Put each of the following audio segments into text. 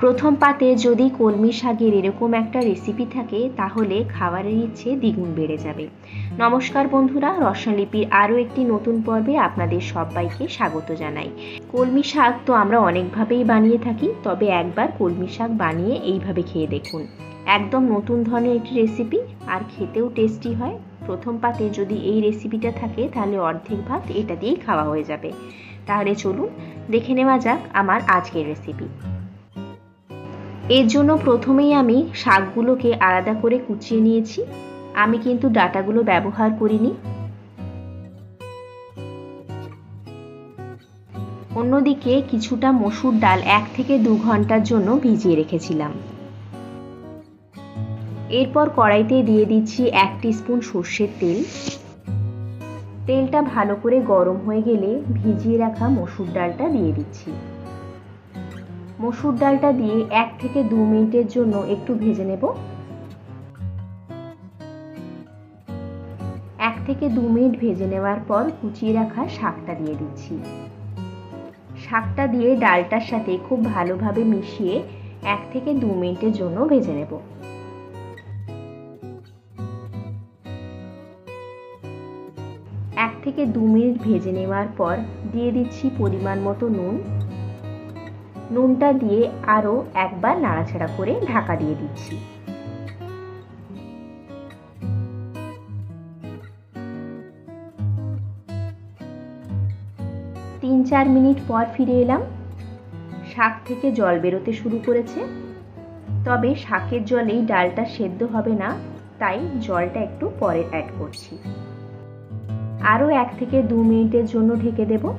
প্রথম পাতে যদি কলমি শাকের এরকম একটা রেসিপি থাকে, তাহলে খাবারের ইচ্ছে দ্বিগুণ বেড়ে যাবে। নমস্কার বন্ধুরা রসনলিপির আরও একটি নতুন পর্বে আপনাদের সবাইকে স্বাগত জানাই। কলমি শাক তো আমরা অনেকভাবেই বানিয়ে থাকি, তবে একবার কলমি শাক বানিয়ে এইভাবে খেয়ে দেখুন। একদম নতুন ধরনের একটি রেসিপি আর খেতেও টেস্টি হয়। প্রথম পাতে যদি এই রেসিপিটা থাকে, তাহলে অর্ধেক ভাত এটা দিয়েই খাওয়া হয়ে যাবে। তাহলে চলুন, দেখে নেওয়া যাক আমার আজকের রেসিপি এর জন্য প্রথমেই আমি শাকগুলোকে আলাদা করে কুচিয়ে নিয়েছি। আমি কিন্তু ডাটাগুলো ব্যবহার করিনি। অন্যদিকে কিছুটা মসুর ডাল এক থেকে দু ঘণ্টার জন্য ভিজিয়ে রেখেছিলাম। এরপর কড়াইতে দিয়ে দিচ্ছি এক স্পুন সর্ষের তেল। তেলটা ভালো করে গরম হয়ে গেলে ভিজিয়ে রাখা মসুর ডালটা দিয়ে দিচ্ছি। মসুর ডালটা দিয়ে এক থেকে দু মিনিটের জন্য একটু ভেজে নেব। এক থেকে দু মিনিট ভেজে নেওয়ার পর কুচিয়ে রাখা শাকটা দিয়ে দিচ্ছি। শাকটা দিয়ে ডালটার সাথে খুব ভালোভাবে মিশিয়ে এক থেকে দু মিনিটের জন্য ভেজে নেব। এক থেকে দু মিনিট ভেজে নেওয়ার পর দিয়ে দিচ্ছি পরিমাণ মতো নুন। নুনটা দিয়ে আরও একবার নাড়াচাড়া করে ঢাকা দিয়ে দিচ্ছি। তিন চার মিনিট পর ফিরে এলাম। শাক থেকে জল বেরোতে শুরু করেছে। তবে শাকের জলেই ডালটা সেদ্ধ হবে না, তাই জলটা একটু পরে অ্যাড করছি। আরও এক থেকে দু মিনিটের জন্য ঢেকে দেবো।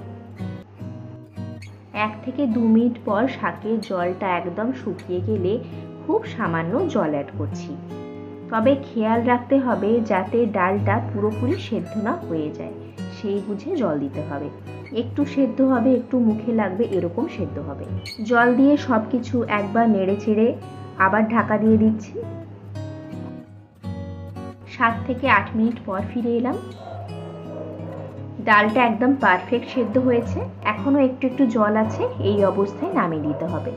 এক থেকে দু মিনিট পর শাকের জলটা একদম শুকিয়ে গেলে খুব সামান্য জল অ্যাড করছি। তবে খেয়াল রাখতে হবে যাতে ডালটা পুরোপুরি সেদ্ধ না হয়ে যায়, সেই বুঝে জল দিতে হবে। একটু সেদ্ধ হবে, একটু মুখে লাগবে, এরকম সেদ্ধ হবে। জল দিয়ে সব কিছু একবার নেড়ে চেড়ে আবার ঢাকা দিয়ে দিচ্ছি। সাত থেকে আট মিনিট পর ফিরে এলাম। ডালটা একদম পারফেক্ট সেদ্ধ হয়েছে। এখনও একটু একটু জল আছে, এই অবস্থায় নামিয়ে দিতে হবে।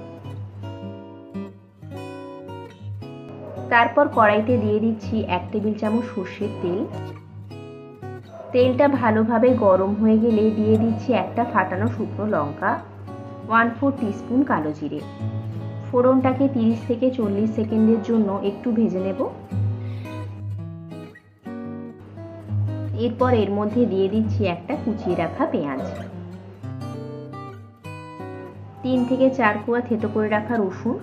তারপর কড়াইতে দিয়ে দিচ্ছি এক টেবিল চামচ সর্ষের তেল। তেলটা ভালোভাবে গরম হয়ে গেলে দিয়ে দিচ্ছি একটা ফাটানো শুকনো লঙ্কা ওয়ান ফোর টিস্পুন কালো জিরে। ফোড়নটাকে তিরিশ থেকে চল্লিশ সেকেন্ডের জন্য একটু ভেজে নেব। এরপর এর মধ্যে দিয়ে দিচ্ছি একটা কুচিয়ে রাখা পেঁয়াজ। তিন থেকে চার কুয়া থেতো করে রাখা রসুন।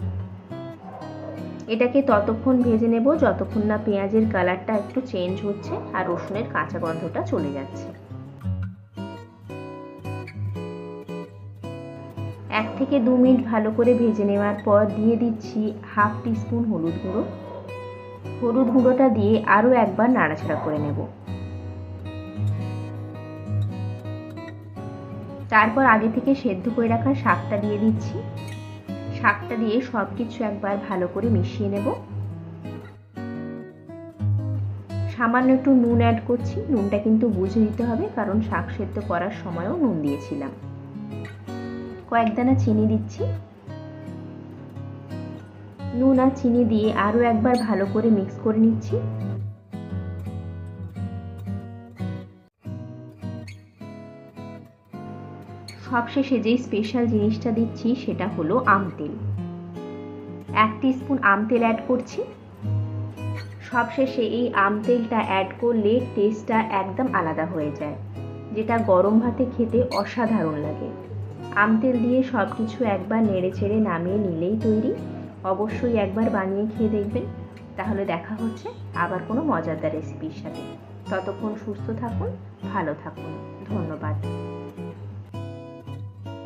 এটাকে ততক্ষণ ভেজে নেব যতক্ষণ না পেঁয়াজের কালারটা একটু চেঞ্জ হচ্ছে আর রসুনের কাঁচা গন্ধটা চলে যাচ্ছে। এক থেকে দু মিনিট ভালো করে ভেজে নেওয়ার পর দিয়ে দিচ্ছি হাফ টিস্পুন হলুদ গুঁড়ো। হলুদ গুঁড়োটা দিয়ে আরও একবার নাড়াচাড়া করে নেব। তারপর আগে থেকে সেদ্ধ করে রাখা শাকটা দিয়ে দিচ্ছি। শাকটা দিয়ে সব কিছু একবার ভালো করে মিশিয়ে নেব। সামান্য একটু নুন অ্যাড করছি। নুনটা কিন্তু বুঝে দিতে হবে, কারণ শাক সেদ্ধ করার সময়ও নুন দিয়েছিলাম। কয়েক দানা চিনি দিচ্ছি। নুন আর চিনি দিয়ে আরও একবার ভালো করে মিক্স করে নিচ্ছি। সবশেষে যেই স্পেশাল জিনিসটা দিচ্ছি সেটা হলো আম তেল। এক স্পুন আম তেল অ্যাড করছি। সবশেষে এই আম তেলটা অ্যাড করলে টেস্টটা একদম আলাদা হয়ে যায়, যেটা গরম ভাতে খেতে অসাধারণ লাগে। আম তেল দিয়ে সব কিছু একবার নেড়ে চেড়ে নামিয়ে নিলেই তৈরি। অবশ্যই একবার বানিয়ে খেয়ে দেখবেন। তাহলে দেখা হচ্ছে আবার কোনো মজাদার রেসিপির সাথে। ততক্ষণ সুস্থ থাকুন, ভালো থাকুন। ধন্যবাদ।